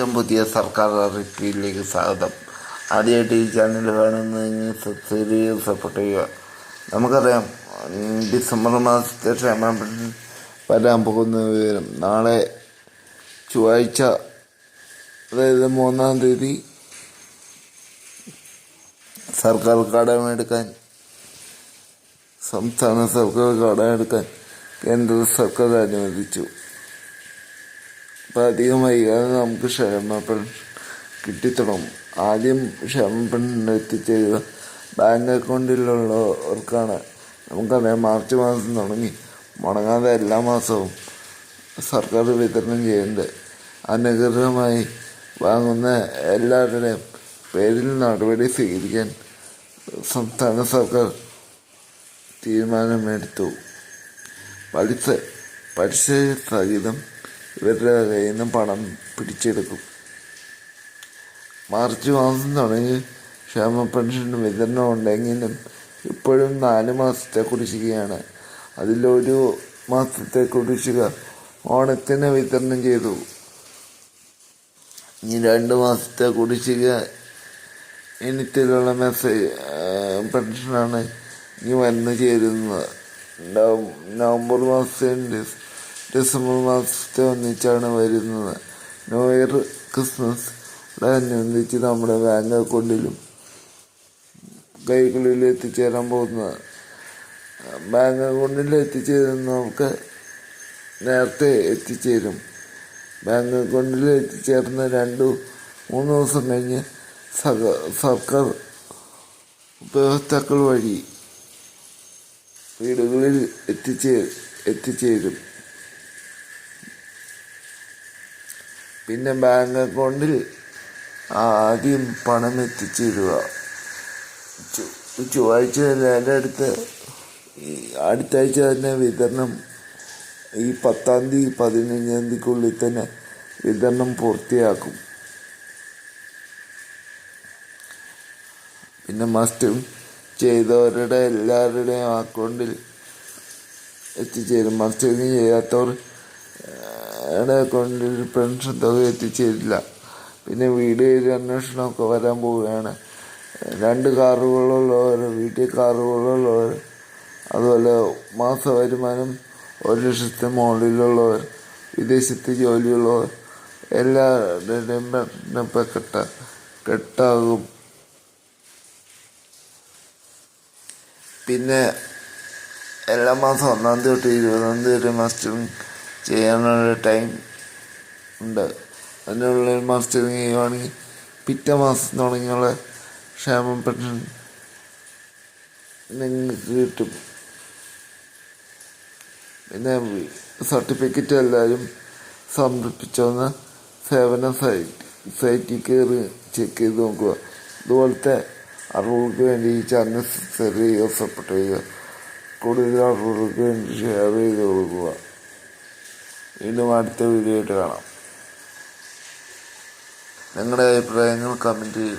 ഏറ്റവും പുതിയ സർക്കാർ അറിയിപ്പിലേക്ക് സ്വാഗതം. ആദ്യമായിട്ട് ഈ ചാനൽ കാണുന്നതിന് സബ്സ്ക്രൈബ് സപ്പോർട്ട് ചെയ്യുക നമുക്കറിയാം ഡിസംബർ മാസത്തെ ക്ഷേമ വരാൻ പോകുന്ന വിവരം. നാളെ ചൊവ്വാഴ്ച അതായത് മൂന്നാം തീയതി സർക്കാർ കടമെടുക്കാൻ സംസ്ഥാന സർക്കാർ കടമെടുക്കാൻ കേന്ദ്ര സർക്കാർ അനുവദിച്ചു. വൈകാതെ നമുക്ക് ക്ഷേമ പെൻഷൻ കിട്ടിത്തുടങ്ങും. ആദ്യം ക്ഷേമ പെൻഷൻ എത്തിച്ചേരുക ബാങ്ക് അക്കൗണ്ടിലുള്ളവർക്കാണ്. നമുക്കറിയാം മാർച്ച് മാസം തുടങ്ങി. മുടങ്ങാതെ എല്ലാ മാസവും സർക്കാർ വിതരണം ചെയ്യുന്നുണ്ട് അനുഗ്രഹമായി വാങ്ങുന്ന എല്ലാവരുടെയും പേരിൽ നടപടി സ്വീകരിക്കാൻ സംസ്ഥാന സർക്കാർ തീരുമാനമെടുത്തു. പലിശ പലിശ സഹിതം ഇവരുടെ കയ്യിൽ നിന്ന് പണം പിടിച്ചെടുക്കും. മാർച്ച് മാസം തുടങ്ങി ക്ഷേമ പെൻഷൻ വിതരണം ഉണ്ടെങ്കിലും ഇപ്പോഴും നാല് മാസത്തെ കുടിശ്ശികയാണ്. അതിലൊരു മാസത്തെ കുടിശ്ശിക ഓണത്തിന് വിതരണം ചെയ്തു. ഇനി രണ്ട് മാസത്തെ കുടിശ്ശിക ഇനത്തിലുള്ള മെസ്സേജ് പെൻഷനാണ് ഇനി വന്നു ചേരുന്നത്. നവ- നവംബർ മാസത്തിന്റെ ഡിസംബർ മാസത്തെ ഒന്നിച്ചാണ് വരുന്നത്. ന്യൂ ഇയർ ക്രിസ്മസ് അനുബന്ധിച്ച് നമ്മുടെ ബാങ്ക് അക്കൗണ്ടിലും കൈകളിൽ എത്തിച്ചേരാൻ പോകുന്നത്. ബാങ്ക് അക്കൗണ്ടിൽ എത്തിച്ചേരുന്ന നമുക്ക് നേരത്തെ എത്തിച്ചേരും. ബാങ്ക് അക്കൗണ്ടിൽ എത്തിച്ചേർന്ന രണ്ടു മൂന്ന് ദിവസം കഴിഞ്ഞ് സർക്കാർ ഉപയോക്താക്കൾ വഴി വീടുകളിൽ എത്തിച്ചേ എത്തിച്ചേരും. പിന്നെ ബാങ്ക് അക്കൗണ്ടിൽ ആദ്യം പണം എത്തിച്ചു തരിക ചൊവ്വാഴ്ച എന്റെ അടുത്ത്? അടുത്ത ആഴ്ച തന്നെ വിതരണം ഈ പത്താം തീയതി പതിനഞ്ചാം തീയതിക്കുള്ളിൽ തന്നെ വിതരണം പൂർത്തിയാക്കും. പിന്നെ മസ്റ്റും ചെയ്തവരുടെ എല്ലാവരുടെയും അക്കൗണ്ടിൽ എത്തിച്ചേരും. മസ്റ്റിങ് ചെയ്യാത്തവർ യുടെ അക്കൗണ്ടിൽ പെൻഷൻ തുക എത്തിച്ചേരില്ല. പിന്നെ വീട് കയറി അന്വേഷണമൊക്കെ വരാൻ പോവുകയാണ്. രണ്ട് കാറുകളുള്ളവർ വീട്ടിൽ കാറുകളുള്ളവർ അതുപോലെ മാസ വരുമാനം ഒരു ലക്ഷത്തിന് മുകളിലുള്ളവർ വിദേശത്ത് ജോലിയുള്ളവർ എല്ലാവരുടെയും പെൻഷനിപ്പോൾ കെട്ട കെട്ടാകും. പിന്നെ എല്ലാ മാസം ഒന്നാം തീയതി തൊട്ട് ഇരുപതാം തീയതി വരെ ചെയ്യാനുള്ള ടൈം ഉണ്ട്. അതിനുള്ള മാസ്റ്ററിങ് ചെയ്യുവാണെങ്കിൽ പിറ്റേ മാസം തുടങ്ങിയുള്ള ക്ഷേമ പെൻഷൻ നിങ്ങൾക്ക് കിട്ടും. പിന്നെ സർട്ടിഫിക്കറ്റ് എല്ലാവരും സമർപ്പിച്ചോന്ന് സേവന സൈറ്റ് സൈറ്റിൽ കയറി ചെക്ക് ചെയ്ത് നോക്കുക. ഇതുപോലത്തെ അറിവുകൾക്ക് വേണ്ടി ചാനൽ സെർവ് ചെയ്യുക സപ്പോർട്ട് ചെയ്യുക. കൂടുതൽ അറിവുകൾക്ക് വേണ്ടി ഷെയർ ചെയ്ത് കൊടുക്കുക. വീണ്ടും അടുത്ത വീഡിയോ ആയിട്ട് കാണാം. നിങ്ങളുടെ അഭിപ്രായങ്ങൾ കമന്റ് ചെയ്യുക.